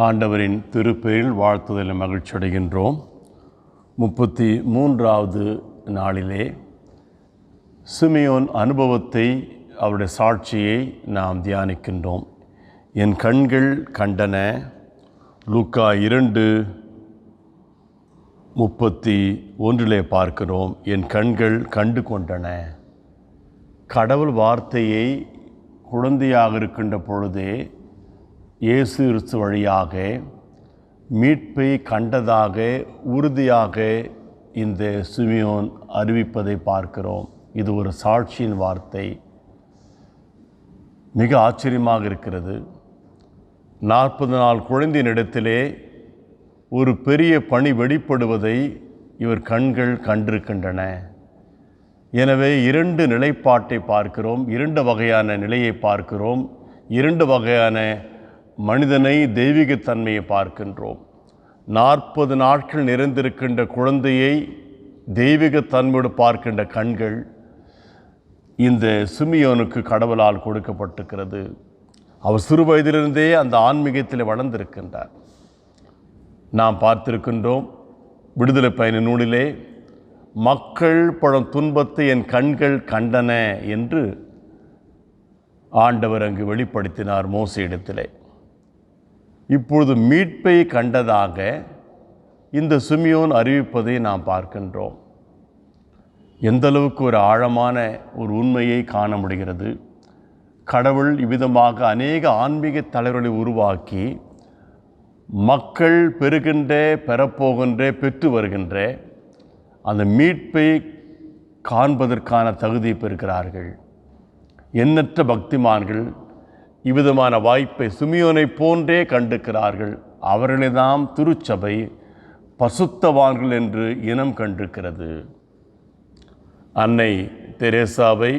ஆண்டவரின் திருப்பெயரில் வாழ்த்துதலில் மகிழ்ச்சியடைகின்றோம். முப்பத்தி மூன்றாவது நாளிலே சிமியோன் அனுபவத்தை அவருடைய சாட்சியை நாம் தியானிக்கின்றோம். என் கண்கள் கண்டன. லூக்கா இரண்டு முப்பத்தி ஒன்றிலே பார்க்கிறோம். என் கண்கள் கண்டு கொண்டன. கடவுள் வார்த்தையை குழந்தையாக இருக்கின்ற பொழுதே இயேசு கிறிஸ்து வழியாக மீட்பை கண்டதாக உறுதியாக இந்த சுமியோன் அறிவிப்பதை பார்க்கிறோம். இது ஒரு சாட்சியின் வார்த்தை. மிக ஆச்சரியமாக இருக்கிறது. நாற்பது நாள் குழந்தையின் இடத்திலே ஒரு பெரிய பணி வெளிப்படுவதை இவர் கண்கள் கண்டிருக்கின்றன. எனவே இரண்டு நிலைப்பாட்டை பார்க்கிறோம். இரண்டு வகையான நிலையை பார்க்கிறோம். இரண்டு வகையான மனிதனை தெய்வீகத்தன்மையை பார்க்கின்றோம். நாற்பது நாட்கள் நிறைந்திருக்கின்ற குழந்தையை தெய்வீகத்தன்மையோடு பார்க்கின்ற கண்கள் இந்த சுமியோனுக்கு கடவுளால் கொடுக்கப்பட்டிருக்கிறது. அவர் சிறு வயதிலிருந்தே அந்த ஆன்மீகத்தில் வளர்ந்திருக்கின்றார். நாம் பார்த்திருக்கின்றோம் விடுதலை பயண நூலிலே மக்கள் பழம் துன்பத்தை என் கண்கள் கண்டன என்று ஆண்டவர் அங்கு வெளிப்படுத்தினார் மோசையிடத்திலே இப்பொழுது மீட்பை கண்டதாக இந்த சுமியோன் அறிவிப்பதை நாம் பார்க்கின்றோம். எந்தளவுக்கு ஒரு ஆழமான ஒரு உண்மையை காண முடிகிறது. கடவுள் இவ்விதமாக அநேக ஆன்மீக தலைவர்களை உருவாக்கி மக்கள் பெறுகின்ற பெறப்போகின்ற பெற்று வருகின்ற அந்த மீட்பை காண்பதற்கான தகுதி பெறுகிறார்கள். எண்ணற்ற பக்திமான்கள் இவ்விதமான வாய்ப்பை சுமியோனை போன்றே கண்டிருக்கிறார்கள். அவர்களைதாம் திருச்சபை பசுத்தவான்கள் என்று இனம் கண்டிருக்கிறது. அன்னை தெரேசாவை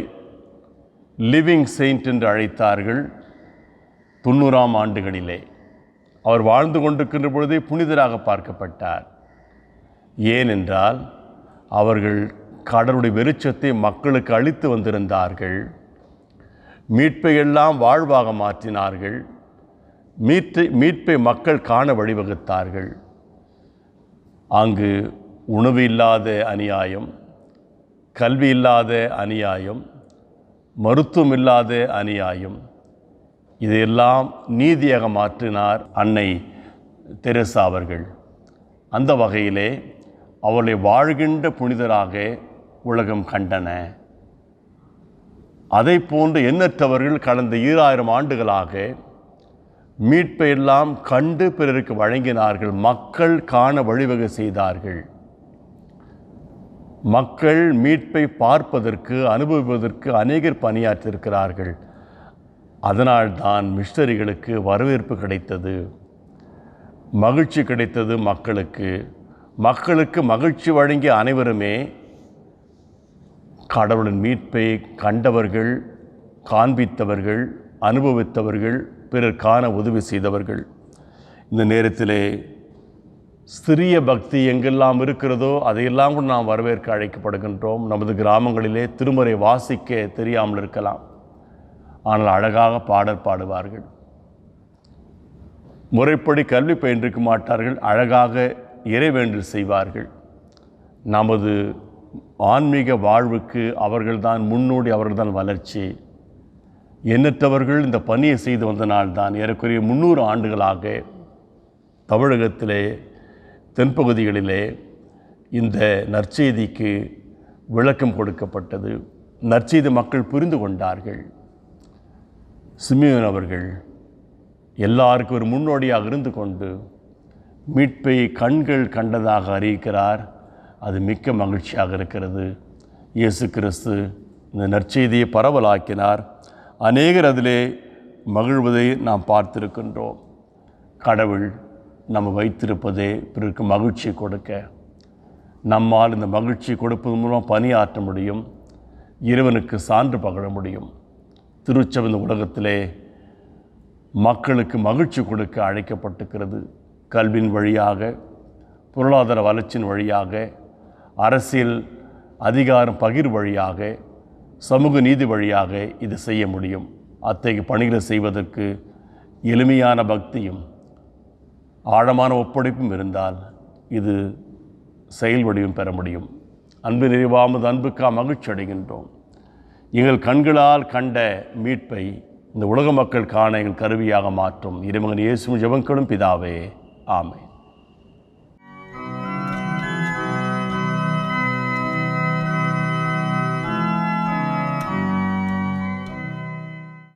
லிவிங் செயின்ட் என்று அழைத்தார்கள் தொண்ணூறாம் ஆண்டுகளிலே. அவர் வாழ்ந்து கொண்டிருக்கின்ற பொழுதே புனிதராக பார்க்கப்பட்டார். ஏனென்றால் அவர்கள் கடவுளுடைய வெளிச்சத்தை மக்களுக்கு அளித்து வந்திருந்தார்கள். மீட்பை எல்லாம் வாழ்வாக மாற்றினார்கள். மீட்பை மீட்பை மக்கள் காண வழிவகுத்தார்கள். அங்கு உணவு இல்லாத அநியாயம் கல்வி இல்லாத அநியாயம் மருத்துவம் இல்லாத அநியாயம் இதையெல்லாம் நீதியாக மாற்றினார் அன்னை தெரசா அவர்கள். அந்த வகையிலே அவளை வாழ்கின்ற புனிதராக உலகம் கண்டன. அதை போன்று எண்ணற்றவர்கள் கடந்த ஈராயிரம் ஆண்டுகளாக மீட்பை எல்லாம் கண்டு பிறருக்கு வழங்கினார்கள். மக்கள் காண வழிவகை செய்தார்கள். மக்கள் மீட்பை பார்ப்பதற்கு அனுபவிப்பதற்கு அநேகர் பணியாற்றியிருக்கிறார்கள். அதனால்தான் மிஷனரிகளுக்கு வரவேற்பு கிடைத்தது. மகிழ்ச்சி கிடைத்தது மக்களுக்கு. மக்களுக்கு மகிழ்ச்சி வழங்கிய அனைவருமே கடவுளின் மீட்பை கண்டவர்கள் காண்பித்தவர்கள் அனுபவித்தவர்கள் பிறர் காண உதவி செய்தவர்கள். இந்த நேரத்திலே சிறிய பக்தி எங்கெல்லாம் இருக்கிறதோ அதையெல்லாம் கூட நாம் வரவேற்க அழைக்கப்படுகின்றோம். நமது கிராமங்களிலே திருமுறை வாசிக்க தெரியாமல் இருக்கலாம். ஆனால் அழகாக பாடல் பாடுவார்கள். முறைப்படி கல்வி பயின்றிருக்க மாட்டார்கள். அழகாக இறைவேண்டல் செய்வார்கள். நமது ஆன்மீக வாழ்வுக்கு அவர்கள்தான் முன்னோடி அவர்கள்தான் வளர்ச்சி. எண்ணற்றவர்கள் இந்த பணியை செய்து வந்தனால்தான் ஏறக்குறைய முந்நூறு ஆண்டுகளாக தமிழகத்திலே தென்பகுதிகளிலே இந்த நற்செய்திக்கு விளக்கம் கொடுக்கப்பட்டது. நற்செய்தி மக்கள் புரிந்து கொண்டார்கள். சிமியோன் அவர்கள் எல்லாருக்கும் ஒரு முன்னோடியாக இருந்து கொண்டு மீட்பை கண்கள் கண்டதாக அறிவிக்கிறார். அது மிக்க மகிழ்ச்சியாக இருக்கிறது. இயேசு கிறிஸ்து இந்த நற்செய்தியை பரவலாக்கினார். அநேகர் அதிலே மகிழ்வதை நாம் பார்த்திருக்கின்றோம். கடவுள் நம்ம வைத்திருப்பதே பிறருக்கு மகிழ்ச்சி கொடுக்க. நம்மால் இந்த மகிழ்ச்சி கொடுப்பது மூலம் பணியாற்ற முடியும். இறைவனுக்கு சான்று பகழ முடியும். திருச்சபந்த உலகத்திலே மக்களுக்கு மகிழ்ச்சி கொடுக்க அழைக்கப்பட்டிருக்கிறது. கல்வியின் வழியாக பொருளாதார வளர்ச்சியின் வழியாக அரசியல் அதிகாரம் பகிர் வழியாக சமூக நீதி வழியாக இது செய்ய முடியும். அத்தகைய பணிகளை செய்வதற்கு எளிமையான பக்தியும் ஆழமான ஒப்படைப்பும் இருந்தால் இது செயல் வடிவம் பெற முடியும். அன்பு நிறைவாமது அன்புக்காக மகிழ்ச்சி அடைகின்றோம். எங்கள் கண்களால் கண்ட மீட்பை இந்த உலக மக்கள் காண எங்கள் கருவியாக மாற்றும். இறைமகன் இயேசு ஜபங்களும் பிதாவே. ஆமை